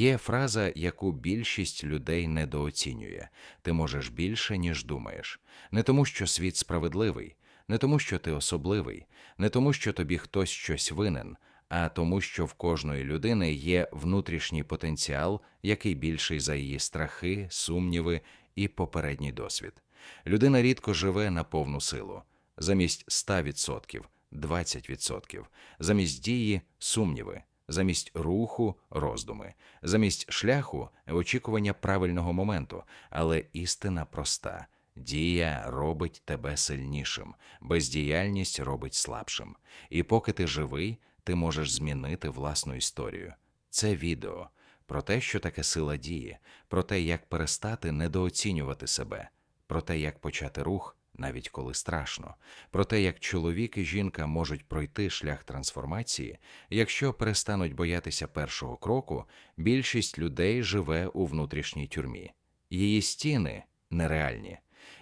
Є фраза, яку більшість людей недооцінює ти можеш більше, ніж думаєш. Не тому, що світ справедливий, не тому, що ти особливий, не тому, що тобі хтось щось винен, а тому, що в кожної людини є внутрішній потенціал, який більший за її страхи, сумніви і попередній досвід. Людина рідко живе на повну силу. Замість 100% – 20%, замість дії сумніви, замість руху роздуми, замість шляху очікування правильного моменту, але істина проста. Дія робить тебе сильнішим, бездіяльність робить слабшим. І поки ти живий, ти можеш змінити власну історію. Це відео про те, що таке сила дії, про те, як перестати недооцінювати себе, про те, як почати рух, навіть коли страшно, про те, як чоловік і жінка можуть пройти шлях трансформації, якщо перестануть боятися першого кроку, більшість людей живе у внутрішній тюрмі. Її стіни нереальні.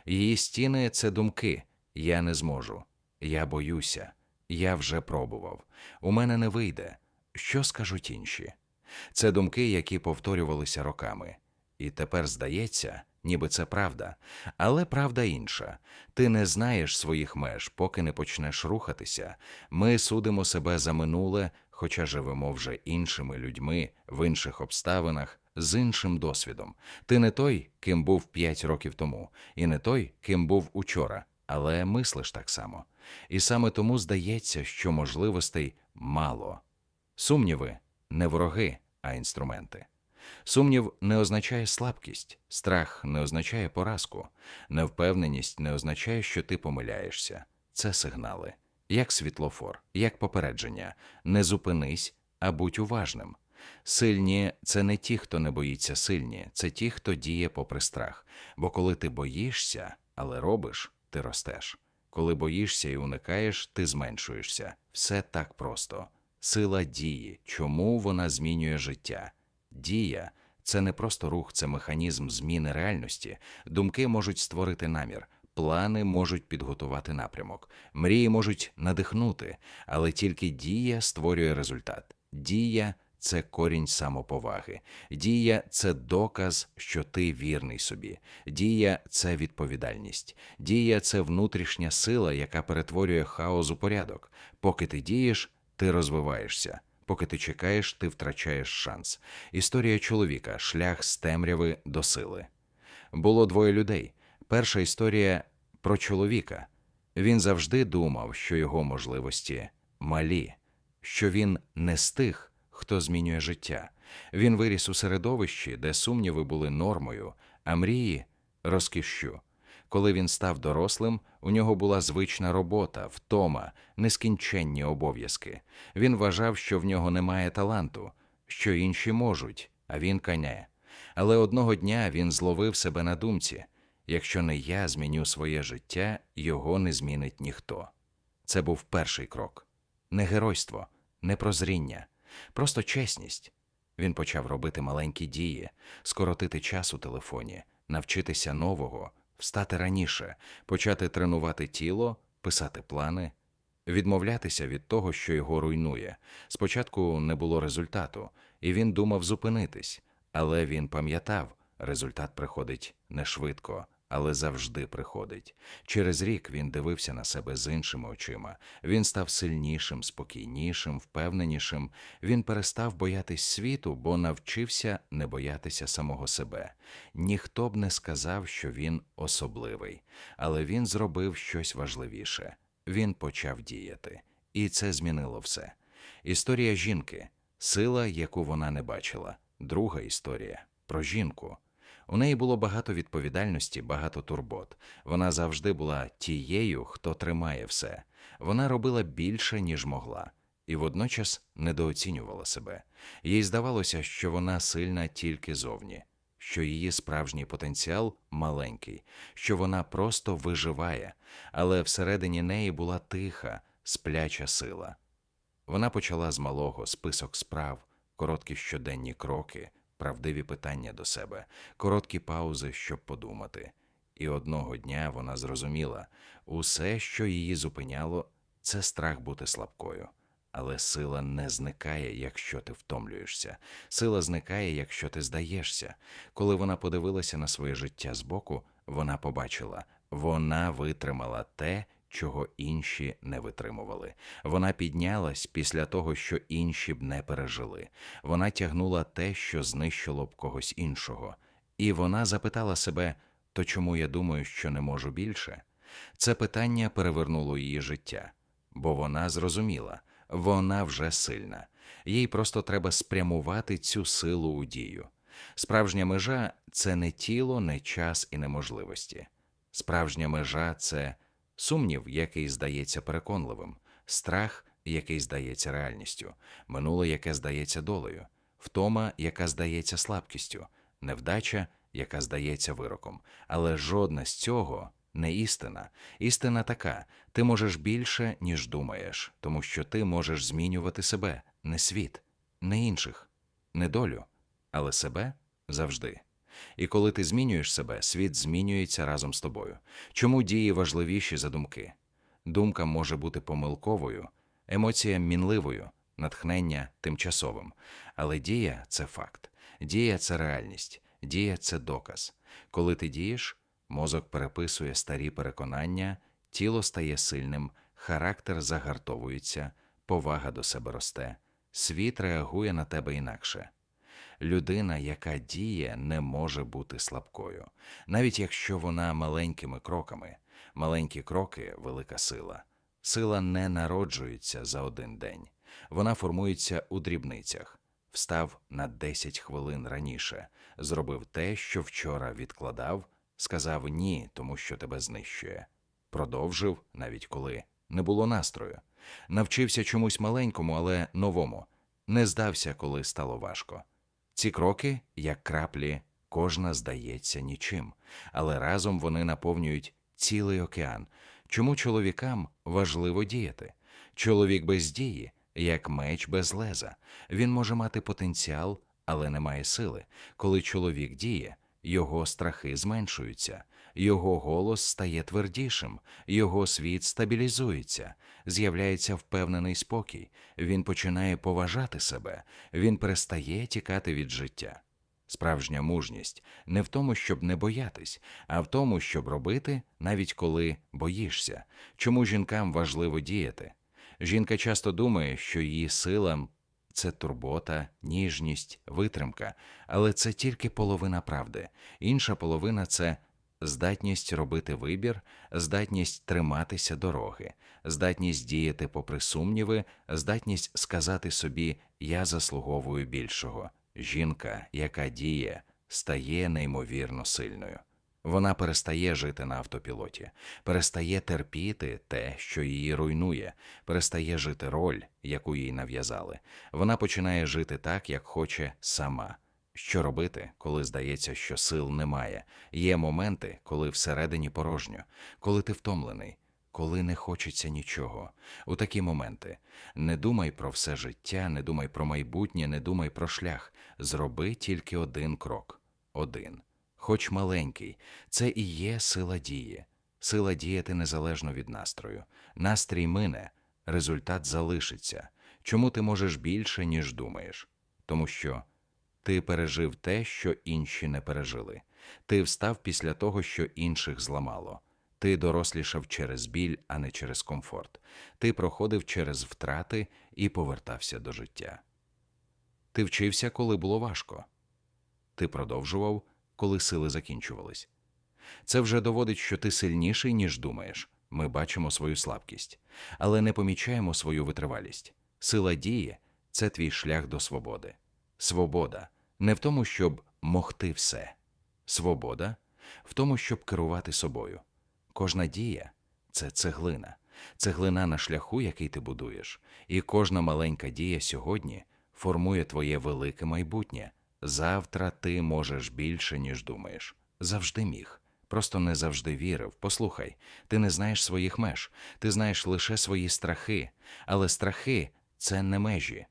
Її стіни це думки. Я не зможу. Я боюся. Я вже пробував. У мене не вийде. Що скажуть інші? Це думки, які повторювалися роками. І тепер здається, ніби це правда. Але правда інша. Ти не знаєш своїх меж, поки не почнеш рухатися. Ми судимо себе за минуле, хоча живемо вже іншими людьми в інших обставинах, з іншим досвідом. Ти не той, ким був п'ять років тому, і не той, ким був учора, але мислиш так само. І саме тому здається, що можливостей мало. Сумніви не вороги, а інструменти. Сумнів не означає слабкість, страх не означає поразку, невпевненість не означає, що ти помиляєшся. Це сигнали, як світлофор, як попередження. Не зупинись, а будь уважним. Сильні це не ті, хто не боїться сильні, це ті, хто діє попри страх. Бо коли ти боїшся, але робиш, ти ростеш. Коли боїшся і уникаєш, ти зменшуєшся. Все так просто. Сила дії. Чому вона змінює життя? Дія це не просто рух, це механізм зміни реальності. Думки можуть створити намір, плани можуть підготувати напрямок, мрії можуть надихнути, але тільки дія створює результат. Дія це корінь самоповаги. Дія це доказ, що ти вірний собі. Дія це відповідальність. Дія це внутрішня сила, яка перетворює хаос у порядок. Поки ти дієш, ти розвиваєшся. Поки ти чекаєш, ти втрачаєш шанс. Історія чоловіка шлях з темряви до сили. Було двоє людей. Перша історія про чоловіка. Він завжди думав, що його можливості малі, що він не з тих, хто змінює життя. Він виріс у середовищі, де сумніви були нормою, а мрії розкішшю. Коли він став дорослим, у нього була звична робота, втома, нескінченні обов'язки. Він вважав, що в нього немає таланту, що інші можуть, а він каняє. Але одного дня він зловив себе на думці якщо не я зміню своє життя, його не змінить ніхто. Це був перший крок не геройство, не прозріння, просто чесність. Він почав робити маленькі дії, скоротити час у телефоні, навчитися нового, встати раніше, почати тренувати тіло, писати плани, відмовлятися від того, що його руйнує. Спочатку не було результату, і він думав зупинитись, але він пам'ятав, результат приходить не швидко, але завжди приходить. Через рік він дивився на себе з іншими очима. Він став сильнішим, спокійнішим, впевненішим. Він перестав боятись світу, бо навчився не боятися самого себе. Ніхто б не сказав, що він особливий, але він зробив щось важливіше. Він почав діяти, і це змінило все. Історія жінки, сила, яку вона не бачила. Друга історія про жінку. У неї було багато відповідальності, багато турбот. Вона завжди була тією, хто тримає все. Вона робила більше, ніж могла, і водночас недооцінювала себе. Їй здавалося, що вона сильна тільки зовні, що її справжній потенціал маленький, що вона просто виживає, але всередині неї була тиха, спляча сила. Вона почала з малого список справ, короткі щоденні кроки правдиві питання до себе, короткі паузи, щоб подумати. І одного дня вона зрозуміла усе, що її зупиняло, це страх бути слабкою. Але сила не зникає, якщо ти втомлюєшся. Сила зникає, якщо ти здаєшся. Коли вона подивилася на своє життя збоку, вона побачила, вона витримала те, чого інші не витримували. Вона піднялась після того, що інші б не пережили. Вона тягнула те, що знищило б когось іншого. І вона запитала себе: то чому я думаю, що не можу більше? Це питання перевернуло її життя, бо вона зрозуміла, вона вже сильна. Їй просто треба спрямувати цю силу у дію. Справжня межа це не тіло, не час і не можливості. Справжня межа це сумнів, який здається переконливим, страх, який здається реальністю, минуле, яке здається долею, втома, яка здається слабкістю, невдача, яка здається вироком. Але жодна з цього не істина. Істина така: ти можеш більше, ніж думаєш, тому що ти можеш змінювати себе, не світ, не інших, не долю, але себе завжди. І коли ти змінюєш себе, світ змінюється разом з тобою. Чому дії важливіші за думки? Думка може бути помилковою, емоція мінливою, натхнення тимчасовим. Але дія це факт, дія це реальність, дія це доказ. Коли ти дієш, мозок переписує старі переконання, тіло стає сильним, характер загартовується, повага до себе росте, світ реагує на тебе інакше. Людина, яка діє, не може бути слабкою, навіть якщо вона маленькими кроками. Маленькі кроки велика сила. Сила не народжується за один день, вона формується у дрібницях. Встав на 10 хвилин раніше, зробив те, що вчора відкладав, сказав ні, тому що тебе знищує. Продовжив, навіть коли не було настрою. Навчився чомусь маленькому, але новому, не здався, коли стало важко. Ці кроки, як краплі, кожна здається нічим, але разом вони наповнюють цілий океан. Чому чоловікам важливо діяти? Чоловік без дії, як меч без леза. Він може мати потенціал, але не має сили. Коли чоловік діє, його страхи зменшуються, його голос стає твердішим, його світ стабілізується, з'являється впевнений спокій, він починає поважати себе, він перестає тікати від життя. Справжня мужність не в тому, щоб не боятись, а в тому, щоб робити, навіть коли боїшся. Чому жінкам важливо діяти? Жінка часто думає, що її сила це турбота, ніжність, витримка, але це тільки половина правди. Інша половина це здатність робити вибір, здатність триматися дороги, здатність діяти попри сумніви, здатність сказати собі Я заслуговую більшого. Жінка, яка діє, стає неймовірно сильною. Вона перестає жити на автопілоті, перестає терпіти те, що її руйнує, перестає жити роль, яку їй нав'язали. Вона починає жити так, як хоче сама. Що робити, коли здається, що сил немає? Є моменти, коли всередині порожньо, коли ти втомлений, коли не хочеться нічого. У такі моменти не думай про все життя, не думай про майбутнє, не думай про шлях. Зроби тільки один крок. Один. Хоч маленький, це і є сила дії, сила діяти незалежно від настрою. Настрій мине, результат залишиться. Чому ти можеш більше, ніж думаєш? Тому що ти пережив те, що інші не пережили. Ти встав після того, що інших зламало. Ти дорослішав через біль, а не через комфорт. Ти проходив через втрати і повертався до життя. Ти вчився, коли було важко. Ти продовжував, коли сили закінчувались. Це вже доводить, що ти сильніший, ніж думаєш. Ми бачимо свою слабкість, але не помічаємо свою витривалість. Сила дії це твій шлях до свободи. Свобода не в тому, щоб могти все. Свобода в тому, щоб керувати собою. Кожна дія це цеглина, цеглина на шляху, який ти будуєш, і кожна маленька дія сьогодні формує твоє велике майбутнє. Завтра ти можеш більше, ніж думаєш. Завжди міг. Просто не завжди вірив. Послухай, ти не знаєш своїх меж, ти знаєш лише свої страхи, але страхи це не межі.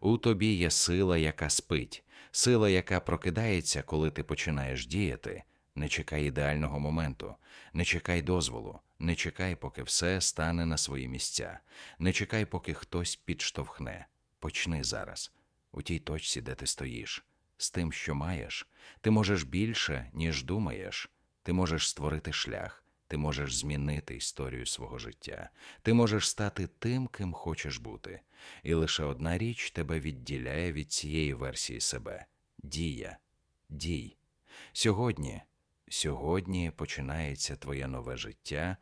У тобі є сила, яка спить, сила, яка прокидається, коли ти починаєш діяти. Не чекай ідеального моменту, не чекай дозволу, Не чекай, поки все стане на свої місця. Не чекай, поки хтось підштовхне. Почни зараз, у тій точці, де ти стоїш. З тим, що маєш, ти можеш більше, ніж думаєш. Ти можеш створити шлях, ти можеш змінити історію свого життя, ти можеш стати тим, ким хочеш бути. І лише одна річ тебе відділяє від цієї версії себе дія. Дій. Сьогодні, сьогодні починається твоє нове життя